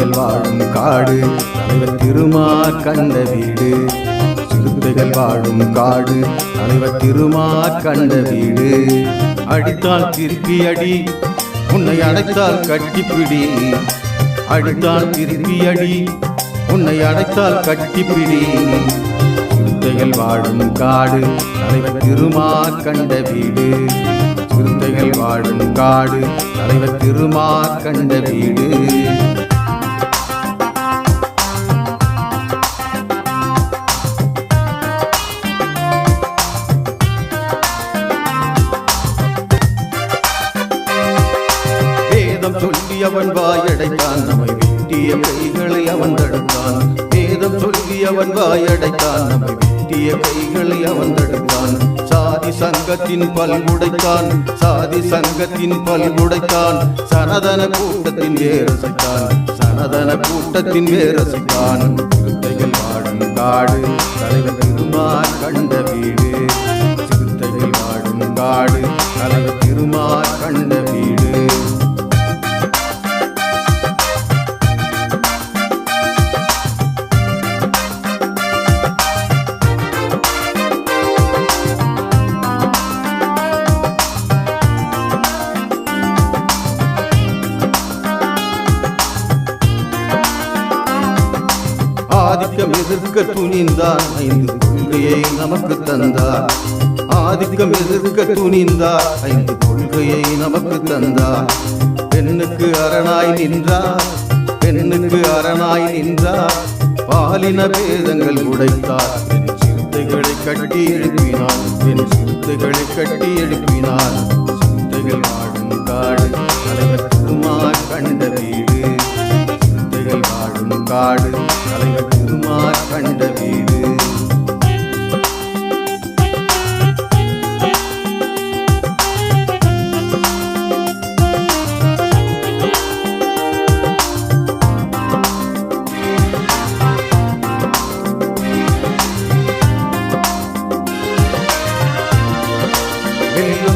சிறுத்தைகள் வாழும் காடு தலைவர் திருமார் கண்ட வீடு. சிறுத்தைகள் வாழும் காடு தலைவர் திருமார் கண்ட வீடு. அடித்தால் திருப்பி அடி உன்னை அடைத்தால் கட்டிப்பிடி அடித்தால் திருப்பி அடி உன்னை அடைத்தால் கட்டிப்பிடி சிறுத்தைகள் வாழும் காடு தலைவர் திருமார் கண்ட வீடு. சிறுத்தைகள் வாழும் காடு தலைவர் திருமா கண்ட வீடு. வேதம் சொல்லி அவன் வாயடைத்தான். நம்மை வெட்டிய கைகளை அவன் தடுத்தான். வேதம் சொல்லி அவன் வாயடைத்தான். நம்மை வெட்டிய கைகளை அவன் தடுத்தான். சாதி சங்கத்தின் பல்குடைத்தான் சாதி சங்கத்தின் பல்குடைத்தான் சனதன கூட்டத்தின் வேரசைத்தான். சனதன கூட்டத்தின் வேரசைத்தான். சிறுத்தைகள் வாழும் காடு தலைவர் திருமார் கண்ட வீடு. சிறுத்தைகள் வாழும் காடு தலைவர் திருமார் ஆதிக்கம் எதிர்க்க துணிந்தார். ஐந்து கொள்கையை நமக்கு தந்தார். ஆதிக்கம் எதிர்க்க துணிந்தார். ஐந்து கொள்கையை நமக்கு தந்தார். பெண்ணுக்கு அரணாய் நின்றார். பெண்ணுக்கு அரணாய் நின்றார். பாலின பேதங்கள் உடைத்தார். சிறுத்தைகளை கட்டி எழுப்பினார். என் சிறுத்தைகளை கட்டி எழுப்பினார். தலைவர் திருமார் கண்ட வீடு.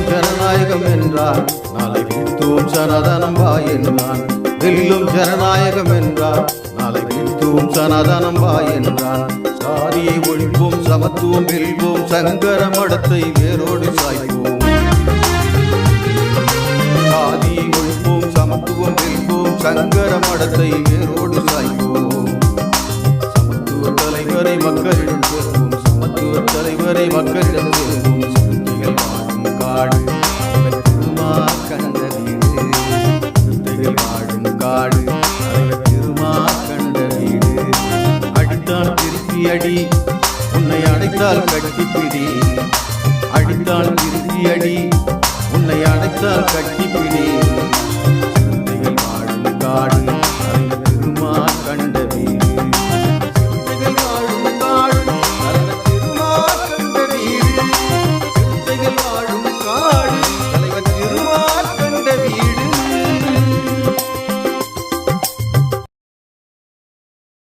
ஜனநாயகம் என்றார். நாளை வீழ்த்துவோம் சனாதனம் வா என்றான் வெல்லும் ஜனநாயகம் என்றார். நாளை சனாதனம் வா என்றான் சாதியை ஒழிப்போம் சமத்துவம் வெல்வோம் சங்கர மடத்தை வேரோடு சாய்வோம் சாதியை ஒழிப்போம் சமத்துவம் வெல்வோம் சங்கர மடத்தை வேரோடு சாய்வோம் சமத்துவ தலைவரை மக்களிடம் சேர்வோம் சமத்துவ தலைவரை மக்களிடம் சேர்வோம் சிறுத்தைகள் வாழும் காடு திருமா கண்ட வீடு. சிறுத்தைகள் வாழும் காடு அடி உன்னை அடைத்தால் கட்டிப்பிடி. அடித்தால் திருப்பி அடி உன்னை அடைத்தால் கட்டிப்பிடி.